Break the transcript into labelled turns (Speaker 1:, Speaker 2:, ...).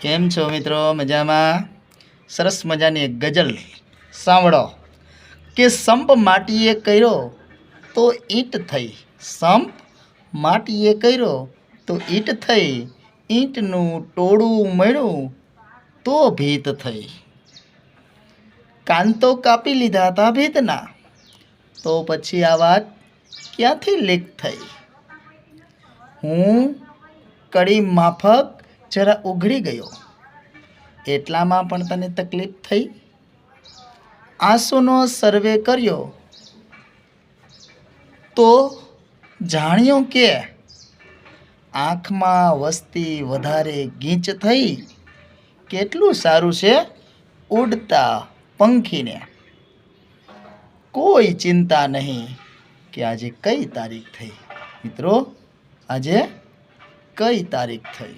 Speaker 1: કેમ છો મિત્રો? મજામાં? સરસ મજાની એક ગઝલ સાંભળો. કે સંપ માટીએ કર્યો તો ઈંટ થઈ. સંપ માટીએ કર્યો તો ઈંટ થઈ. ઈંટનું ટોળું મળ્યું તો ભીત થઈ. કાન તો કાપી લીધા હતા ભીતના. તો પછી આ વાત ક્યાંથી લીક થઈ? હું કડી માફક જરા ઉઘડી ગયો. એટલામાં પણ તને તકલીફ થઈ? આંસુનો સર્વે કર્યો. તો જાણ્યો કે આંખમાં વસ્તી વધારે ગીચ થઈ, કેટલું સારું છે ઉડતા પંખીને. કોઈ ચિંતા નહીં કે આજે કઈ તારીખ થઈ. મિત્રો, આજે કઈ તારીખ થઈ?